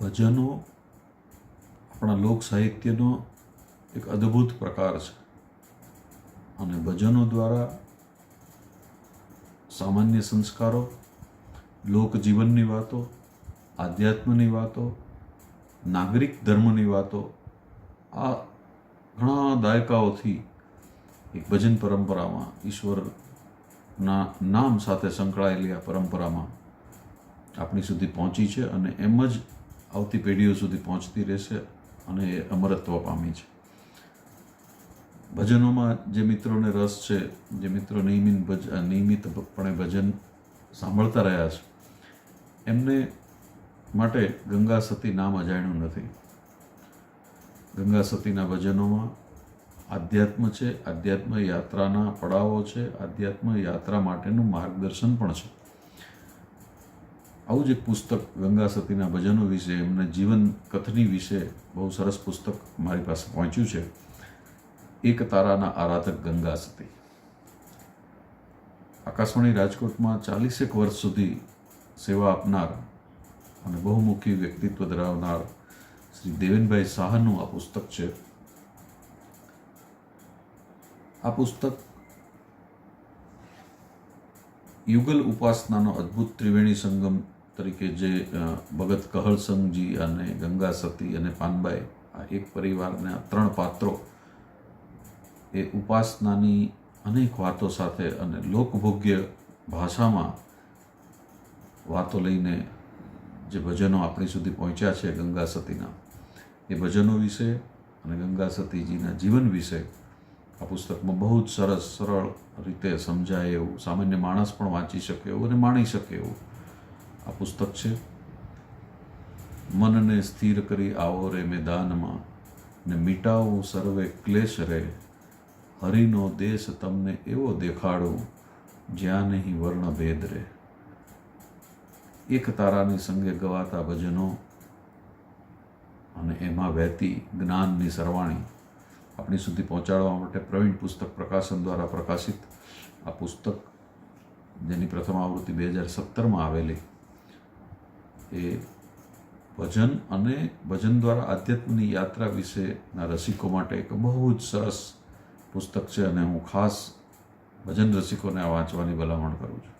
ભજનો આપણા લોક સાહિત્યનો એક અદ્ભુત પ્રકાર છે. અને ભજનો દ્વારા સામાન્ય સંસ્કારો લોકજીવનની વાતો, આધ્યાત્મની વાતો, નાગરિક ધર્મની વાતો, આ ઘણા દાયકાઓથી એક ભજન પરંપરામાં, ઈશ્વરના નામ સાથે સંકળાયેલી આ પરંપરામાં આપણી સુધી પહોંચી છે અને એમ જ આવતી પેઢીઓ સુધી પહોંચતી રહેશે અને એ અમરત્વ પામી છે. ભજનોમાં જે મિત્રોને રસ છે, જે મિત્રો નિયમિત ભજ નિયમિતપણે ભજન સાંભળતા રહ્યા છે, એમને માટે ગંગા સતી નામ અજાણ્યું નથી. ગંગા સતીના ભજનોમાં આધ્યાત્મ છે, આધ્યાત્મ યાત્રાના પડાવો છે, આધ્યાત્મ યાત્રા માટેનું માર્ગદર્શન પણ છે. આવું જ એક પુસ્તક ગંગા સતીના ભજનો વિશે, એમના જીવન કથની વિશે બહુ સરસ પુસ્તક મારી પાસે પહોંચ્યું છે. એક તારાના આરાધક ગંગા સતી. આકાશવાણી રાજકોટમાં ચાલીસેક વર્ષ સુધી સેવા આપનાર અને બહુમુખી વ્યક્તિત્વ ધરાવનાર શ્રી દેવેનભાઈ શાહનું આ પુસ્તક છે. આ પુસ્તક યુગલ ઉપાસનાનો અદ્ભુત ત્રિવેણી સંગમ તરીકે જે ભગત કહળસંગજી અને ગંગા સતી અને પાનબાઈ આ એક પરિવારના ત્રણ પાત્રો એ ઉપાસનાની અનેક વાતો સાથે અને લોકભોગ્ય ભાષામાં વાતો લઈને જે ભજનો આપણી સુધી પહોંચ્યા છે ગંગા સતીના, એ ભજનો વિશે અને ગંગા સતીજીના જીવન વિશે આ પુસ્તકમાં બહુ જ સરસ, સરળ રીતે સમજાય એવું, સામાન્ય માણસ પણ વાંચી શકે એવું અને માણી શકે એવું આ પુસ્તક છે. મનને સ્થિર કરી આવો રે મેદાનમાં ને મીટાવો સર્વે ક્લેશ રે. હરિનો દેશ તમને એવો દેખાડો જ્યાં નહીં વર્ણ ભેદ રે. એક તારાની સંગે ગવાતા ભજનો અને એમાં વહેતી જ્ઞાનની સરવાણી આપણી સુધી પહોંચાડવા માટે પ્રવીણ પુસ્તક પ્રકાશન દ્વારા પ્રકાશિત આ પુસ્તક, જેની પ્રથમ આવૃત્તિ બે હજાર સત્તરમાં આવેલી એ ભજન અને ભજન દ્વારા આધ્યાત્મની યાત્રા વિશેના રસિકો માટે એક બહુ જ સરસ પુસ્તક છે અને હું ખાસ ભજન રસિકોને આ વાંચવાની ભલામણ કરું છું.